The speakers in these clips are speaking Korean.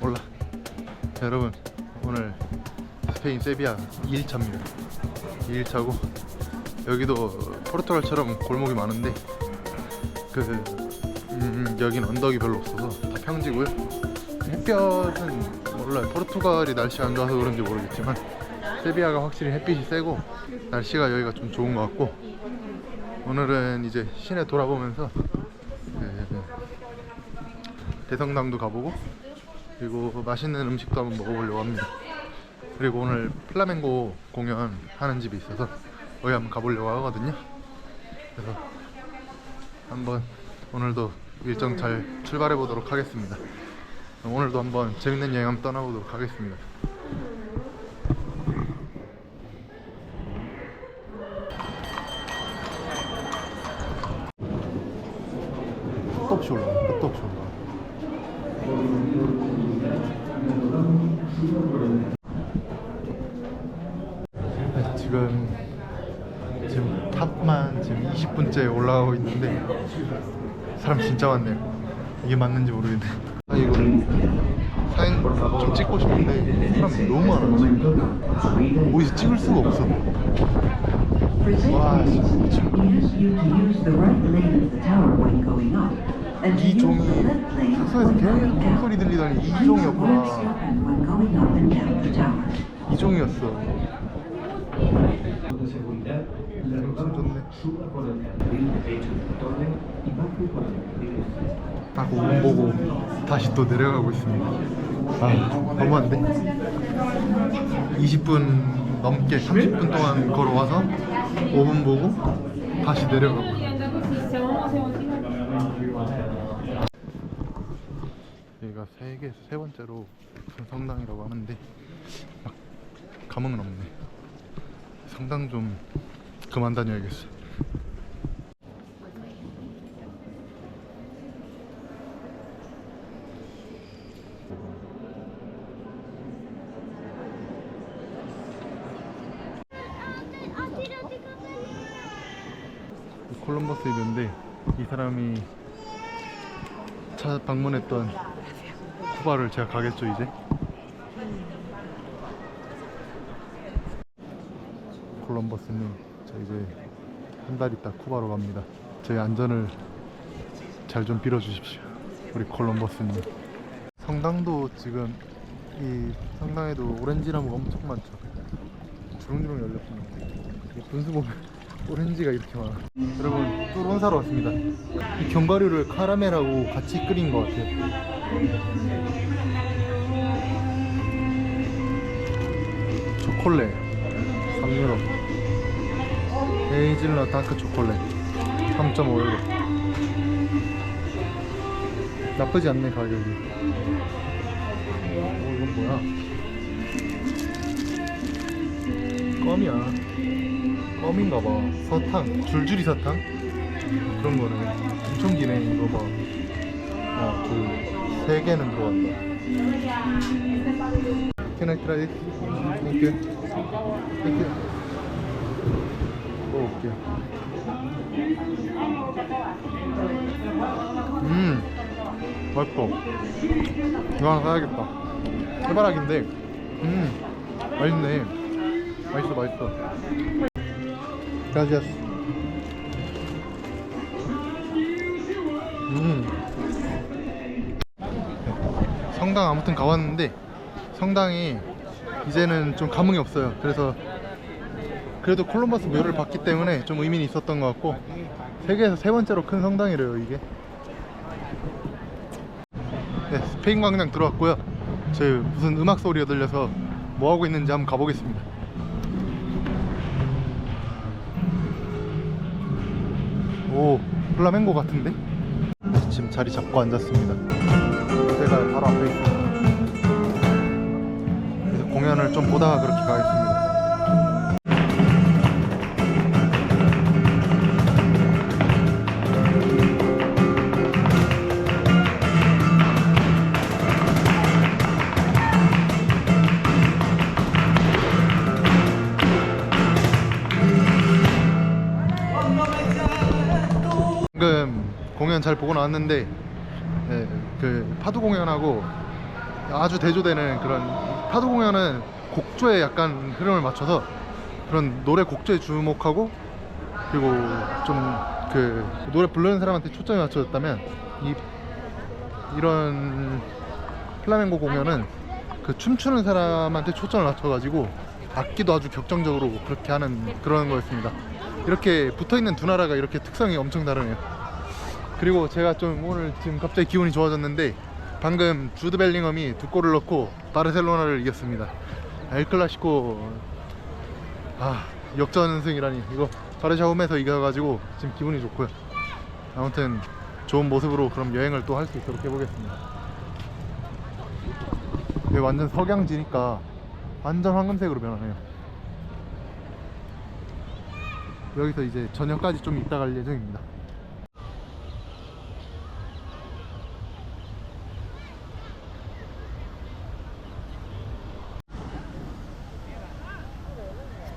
몰라. 자, 여러분 오늘 스페인 세비야 2일차입니다. 2일차고 여기도 포르투갈처럼 골목이 많은데 그 음, 여긴 언덕이 별로 없어서 다 평지고요. 햇볕은 몰라요. 포르투갈이 날씨가 안 좋아서 그런지 모르겠지만 세비야가 확실히 햇빛이 세고 날씨가 여기가 좀 좋은 것 같고 오늘은 이제 시내 돌아보면서 그 대성당도 가보고 그리고 맛있는 음식도 한번 먹어보려고 합니다. 그리고 오늘 플라멩고 공연 하는 집이 있어서 거기 한번 가보려고 하거든요. 그래서 한번 오늘도 일정 잘 출발해 보도록 하겠습니다. 오늘도 한번 재밌는 여행 한번 떠나보도록 하겠습니다. 끝도 없이 올라가, 끝도 없이 올라가. 네, 지금 지금 탑만 지금 20분째 올라가고 있는데 사람 진짜 많네요. 이게 맞는지 모르겠네. 아 이거 사진 좀 찍고 싶은데 사람 너무 많아. 어디서 찍을 수가 없어. 와 진짜. 이 종이 left lane 숙소에서 계속. 콩소리 들리더니 이 종이었구나. down the tower. 이종이었어. 엄청 좋네. 딱 5분 보고 다시 또 내려가고 있습니다. 아, 너무한데? 20분 넘게 30분 동안 걸어와서 5분 보고 다시 내려가고. 여기가 세계에서 세 번째로 큰 성당이라고 하는데 막 감흥은 없네. 성당 좀 그만 다녀야겠어. 이 콜럼버스 입인데 이 사람이 차 방문했던 쿠바를 제가 가겠죠 이제 콜럼버스님 저 이제 한 달 있다 쿠바로 갑니다. 저희 안전을 잘 좀 빌어주십시오 우리 콜럼버스님. 성당도 지금 이 성당에도 오렌지 나무가 엄청 많죠. 주렁주렁 열렸습니다 이 분수 보면 오렌지가 이렇게 많아. 여러분 뚜론 사러 왔습니다. 이 견과류를 카라멜하고 같이 끓인 것 같아요. 초콜릿 3유로 헤이즐넛 다크 초콜릿. 3.5유로. 나쁘지 않네 가격이. 오 이건 뭐야? 껌이야. 껌인가봐. 서탕. 줄줄이 사탕? 그런 거네. 엄청 기네 이거 봐. 아, 그, 세 개는 들어간다. Can I try it? Thank you. Thank you. 먹어볼게요. 음, 맛있어. 이거 하나 사야겠다. 해바라기인데, 음, 맛있네. 맛있어, 맛있어. Gracias. 음. 성당 아무튼 가봤는데 성당이 이제는 좀 감흥이 없어요. 그래서 그래도 콜럼버스 묘를 봤기 때문에 좀 의미는 있었던 것 같고 세계에서 세 번째로 큰 성당이래요 이게. 네, 스페인 광장 들어왔고요. 저 무슨 음악 소리가 들려서 뭐 하고 있는지 한번 가보겠습니다. 오, 플라멩고 같은데? 네, 지금 자리 잡고 앉았습니다. 무대가 바로 앞에 있어요. 그래서 공연을 좀 보다가 그렇게 가겠습니다. 공연 잘 보고 나왔는데 네, 그 파도 공연하고 아주 대조되는 그런 파도 공연은 곡조에 약간 흐름을 맞춰서 그런 노래 곡조에 주목하고 그리고 좀 그 노래 부르는 사람한테 초점이 맞춰졌다면 이 이런 플라멩고 공연은 그 춤추는 사람한테 초점을 맞춰가지고 악기도 아주 격정적으로 그렇게 하는 그런 거였습니다. 이렇게 붙어 있는 두 나라가 이렇게 특성이 엄청 다르네요. 그리고 제가 좀 오늘 지금 갑자기 기분이 좋아졌는데 방금 주드 벨링엄이 두 골을 넣고 바르셀로나를 이겼습니다. 엘 클라시코 아 역전승이라니 이거 바르샤 홈에서 이겨가지고 지금 기분이 좋고요. 아무튼 좋은 모습으로 그럼 여행을 또 할 수 있도록 해보겠습니다. 여기 완전 석양지니까 완전 황금색으로 변하네요. 여기서 이제 저녁까지 좀 있다 갈 예정입니다.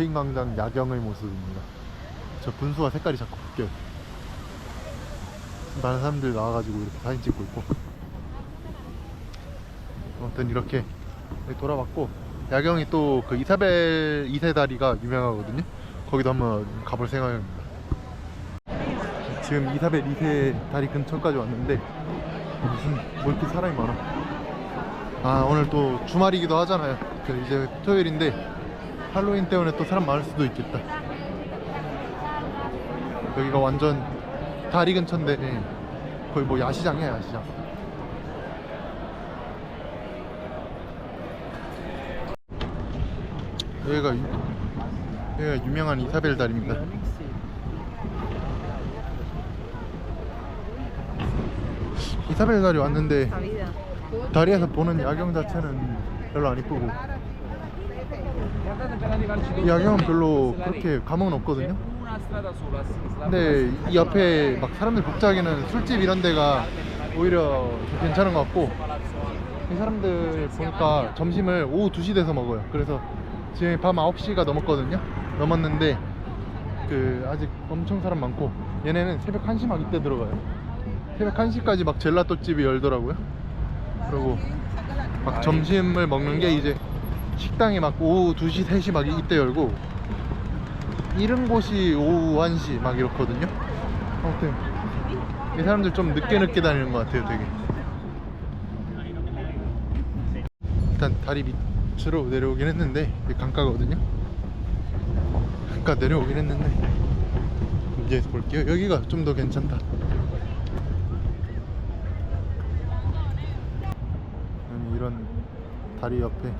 스페인 광장 야경의 모습입니다. 저 분수가 색깔이 자꾸 바뀌어요. 다른 사람들 나와가지고 이렇게 사진 찍고 있고. 아무튼 이렇게 돌아봤고 야경이 또 그 이사벨 2세 다리가 유명하거든요. 거기도 한번 가볼 생각입니다. 지금 이사벨 2세 다리 근처까지 왔는데 무슨 뭐 이렇게 사람이 많아. 아 오늘 또 주말이기도 하잖아요. 그 이제 토요일인데 할로윈 때문에 또 사람 많을 수도 있겠다. 여기가 완전 다리 근처인데 거의 뭐 야시장이야 야시장. 여기가 유- 여기가 유명한 이사벨 다리입니다. 이사벨 다리 왔는데 다리에서 보는 야경 자체는 별로 안 이쁘고 이 야경은 별로 그렇게 감흥은 없거든요. 근데 이 옆에 막 사람들 복잡하게는 술집 이런 데가 오히려 더 괜찮은 것 같고 이 사람들 보니까 점심을 오후 2시 돼서 먹어요. 그래서 지금 밤 9시가 넘었거든요. 넘었는데 그 아직 엄청 사람 많고 얘네는 새벽 1시 막 이때 들어가요. 새벽 1시까지 막 젤라또 집이 열더라고요. 그리고 막 점심을 먹는 게 이제 식당이 막 오후 2시, 3시 막 이때 열고 이른 곳이 오후 1시 막 이렇거든요. 아무튼 이 사람들 좀 늦게 늦게 다니는 것 같아요, 되게. 일단 다리 밑으로 내려오긴 했는데 이게 강가거든요. 강가 내려오긴 했는데 이제 볼게요. 여기가 좀 더 괜찮다. 이런 다리 옆에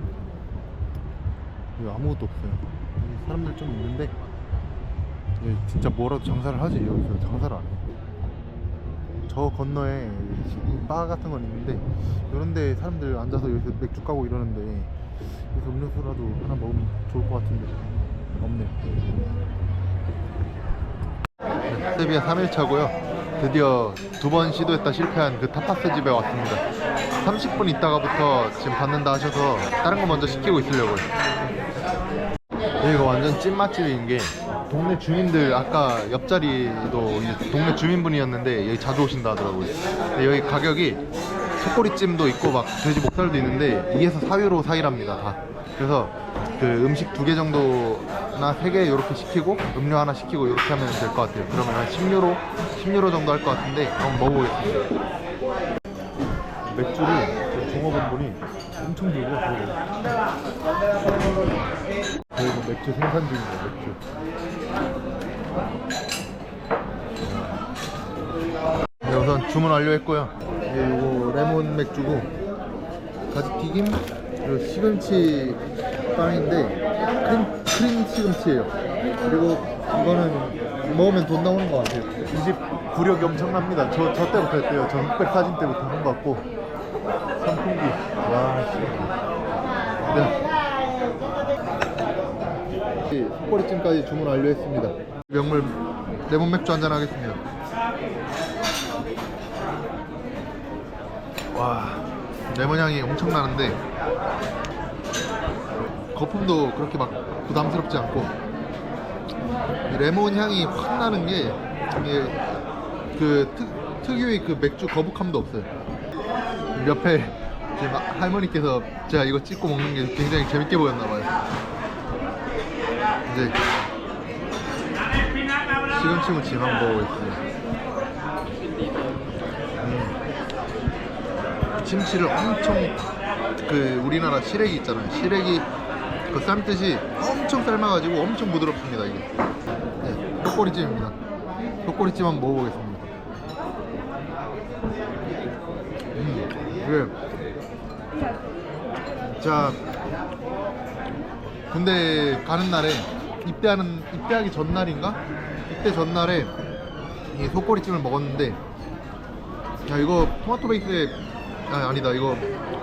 여기 아무것도 없어요. 여기 사람들 좀 있는데 여기 진짜 뭐라도 장사를 하지 여기서 장사를 안 해. 저 건너에 바 같은 건 있는데 이런데 사람들 앉아서 여기서 맥주 까고 이러는데 여기서 음료수라도 하나 먹으면 좋을 것 같은데 없네요. 네, 세비야 3일차고요. 드디어 두 번 시도했다 실패한 그 타파스 집에 왔습니다. 30분 있다가부터 지금 받는다 하셔서 다른 거 먼저 시키고 있으려고요. 여기가 완전 찐 맛집인 게 동네 주민들 아까 옆자리도 이제 동네 주민분이었는데 여기 자주 오신다 하더라고요. 근데 여기 가격이 속꼬리찜도 있고 막 돼지 목살도 있는데 2에서 4유로 사이랍니다 다. 그래서 그 음식 두 개 정도나 세 개 이렇게 시키고 음료 하나 시키고 이렇게 하면 될 것 같아요. 그러면 한 10유로 10유로 정도 할 것 같은데 한번 먹어보겠습니다. 맥주를 종업원분이 엄청 들고 와서 저희도 맥주 생산 중입니다 맥주. 네, 우선 주문 완료했고요. 이게 요거 레몬 맥주고 가지튀김 그리고 시금치 빵인데 크림, 크림 시금치예요. 그리고 이거는 먹으면 돈 나오는 것 같아요. 이 집 구력이 엄청납니다. 저, 저 때부터 했대요. 저 흑백 사진 때부터 한 것 같고. 선풍기. 와 씨. 네. 속꼬리찜까지 주문 완료했습니다. 명물 레몬 맥주 한잔 하겠습니다. 와 레몬 향이 엄청 나는데 거품도 그렇게 막 부담스럽지 않고 이 레몬 향이 확 나는 게 이게 그 특, 특유의 그 맥주 거북함도 없어요. 옆에 제 마- 할머니께서 제가 이거 찍고 먹는 게 굉장히 재밌게 보였나 봐요. 이제 시금치무침만 먹어보겠습니다. 음. 김치를 엄청 그 우리나라 시래기 있잖아요. 시래기 그 삶듯이 엄청 삶아가지고 엄청 부드럽습니다 이게. 네, 속꼬리찜입니다. 속꼬리찜 한번 먹어보겠습니다. 음, 이게 자 군대 가는 날에 입대하는 입대하기 전날인가? 입대 전날에 이 속꼬리찜을 먹었는데 야 이거 토마토 베이스에 아 아니다. 이거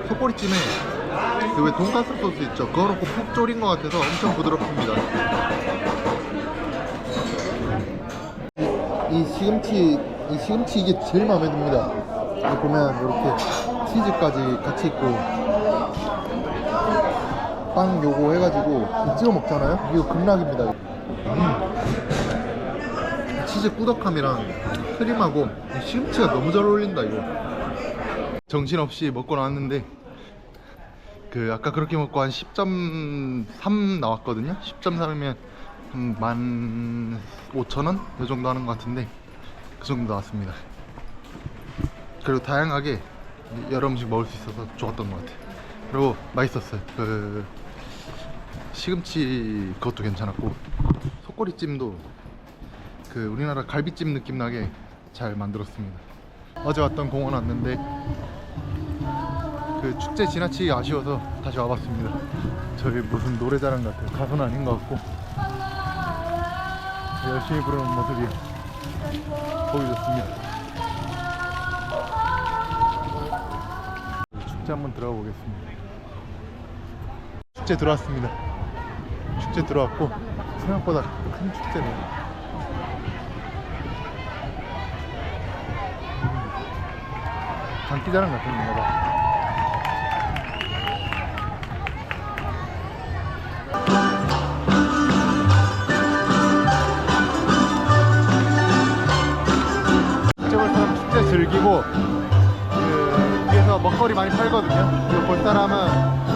속꼬리찜에 그왜 돈가스 소스 있죠? 그거 넣고 푹 졸인 것 같아서 엄청 부드럽습니다. 이 시금치 이 시금치 이게 제일 마음에 듭니다. 보면 이렇게 치즈까지 같이 있고 빵 요거 해가지고 찍어 먹잖아요? 이거 극락입니다. 음. 치즈 꾸덕함이랑 크림하고 이 시금치가 너무 잘 어울린다 이거. 정신없이 먹고 나왔는데 그 아까 그렇게 먹고 한 10.3 나왔거든요? 10.3이면 한만 5천원? 이 정도 하는 것 같은데 그 정도 나왔습니다. 그리고 다양하게 여러 음식 먹을 수 있어서 좋았던 것 같아요. 그리고 맛있었어요. 그 시금치 그것도 괜찮았고 속꼬리찜도 그 우리나라 갈비찜 느낌 나게 잘 만들었습니다. 어제 왔던 공원 왔는데 그 축제 지나치기 아쉬워서 다시 와봤습니다. 저희 무슨 노래자랑 같아요. 가수는 아닌 것 같고. 열심히 부르는 모습이 보기 좋습니다. 축제 한번 들어가 보겠습니다. 축제 들어왔습니다 축제 들어왔고 생각보다 큰 축제네요 장기자랑 같은 건가 봐 축제 볼 즐기고 그 위에서 먹거리 많이 팔거든요. 그볼 사람은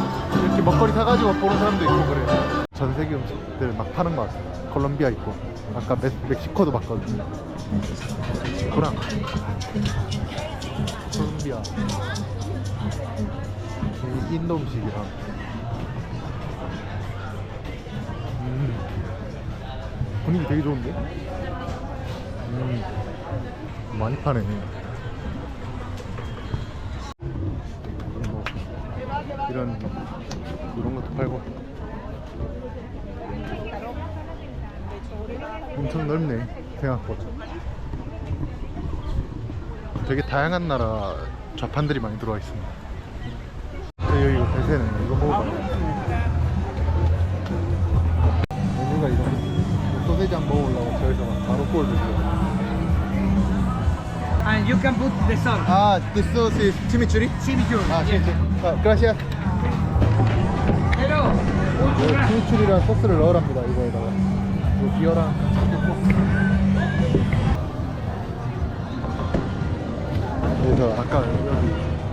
이렇게 먹거리 사가지고 보는 사람도 있고 그래요. 전 세계 음식들 막 파는 것 같아요. 콜롬비아 있고 아까 멕, 멕시코도 봤거든요. 멕시코랑 콜롬비아 이 인도 음식이랑 음, 분위기 되게 좋은데? 음, 많이 파네. 뭐 이런 이런 것도 팔고 엄청 넓네 생각보다. 되게 다양한 나라 좌판들이 많이 들어와 있습니다. 네, 여기 대세네. 이거 먹어봐. 메뉴가 이런 소세지 한번 먹으려고 저희서 막 바로 구워 주세요. And you can put the salt. 아, this sauce is chimichurri? Chimichurri. 아, yes. chimichurri. 아, gracias. Hello. 네, chimichurri랑 소스를 넣으랍니다, 이거에다가. 이 비어랑. 그래서 아까 여기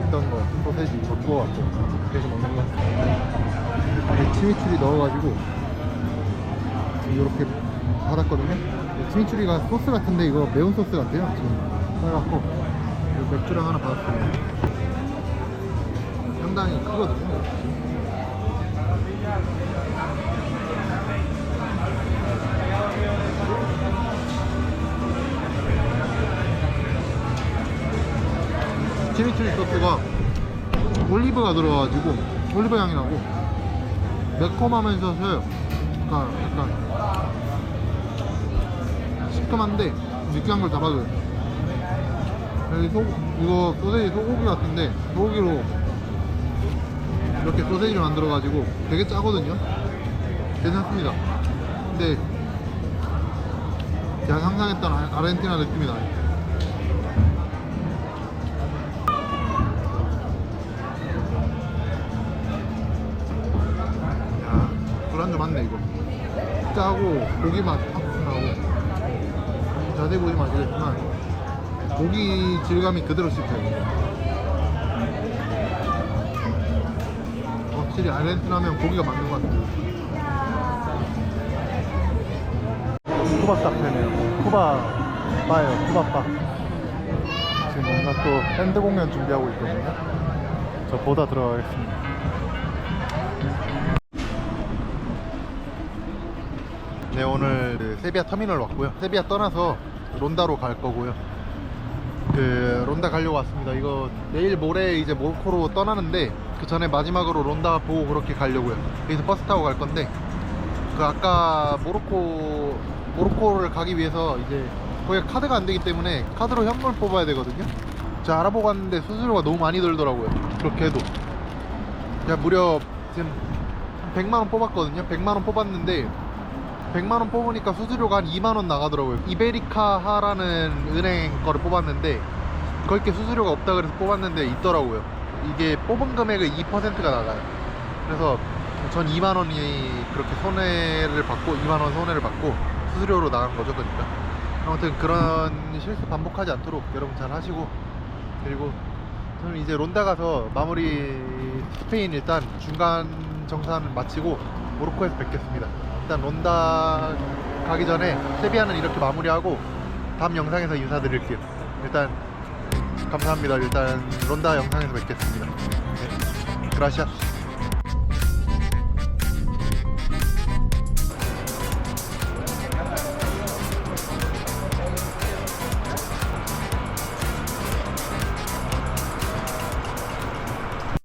있던 거 소세지 이거 구워갖고 그래서 먹는 거. 안에 치미추리 넣어가지고 이렇게 받았거든요. 이 치미추리가 소스 같은데 이거 매운 소스 같아요 지금. 그래갖고 이 맥주랑 하나 받았습니다 상당히 크거든요 치미추리 소스가 올리브가 들어가지고 올리브 향이 나고 매콤하면서 서요 그러니까 약간 시큼한데 느끼한 걸 잡아줘요. 여기 소, 이거 소세지 소고기 같은데 소고기로 이렇게 소세지를 만들어가지고 되게 짜거든요. 괜찮습니다. 근데 제가 상상했던 아- 아르헨티나 느낌이 나요 술안주 맞네 이거 짜고 고기 맛확 나고 자세히 보시면 아시겠지만 고기 질감이 그대로 씹혀요 확실히 아르헨티나면 고기가 맞는 것 같아요. 쿠바 카페네요. 쿠바 바예요. 쿠바 바. 지금 뭔가 또 밴드 공연 준비하고 있거든요. 저 보다 들어가겠습니다. 네 오늘 그 세비야 터미널 왔고요. 세비야 떠나서 론다로 갈 거고요. 그 론다 가려고 왔습니다. 이거 내일 모레 이제 모로코로 떠나는데 그 전에 마지막으로 론다 보고 그렇게 가려고요. 여기서 버스 타고 갈 건데 그 아까 모로코 모로코를 가기 위해서 이제 거기가 카드가 안 되기 때문에 카드로 현물 뽑아야 되거든요. 제가 알아보고 왔는데 수수료가 너무 많이 들더라고요. 그렇게 해도 제가 무려 지금 한 100만 원 뽑았거든요. 100만 원 뽑았는데 100만 원 뽑으니까 수수료가 한 2만 원 나가더라고요. 이베리카하라는 은행 거를 뽑았는데 그렇게 수수료가 없다 그래서 뽑았는데 있더라고요. 이게 뽑은 금액의 2%가 나가요. 그래서 전 2만 원이 그렇게 손해를 받고 2만 원 손해를 받고 수수료로 나간 거죠, 그러니까. 아무튼 그런 실수 반복하지 않도록 여러분 잘 하시고 그리고 저는 이제 론다 가서 마무리 스페인 일단 중간 정산을 마치고 모로코에서 뵙겠습니다. 일단 론다 가기 전에 세비야는 이렇게 마무리하고 다음 영상에서 인사드릴게요. 일단 감사합니다. 일단 론다 영상에서 뵙겠습니다. 네. 그라시아스.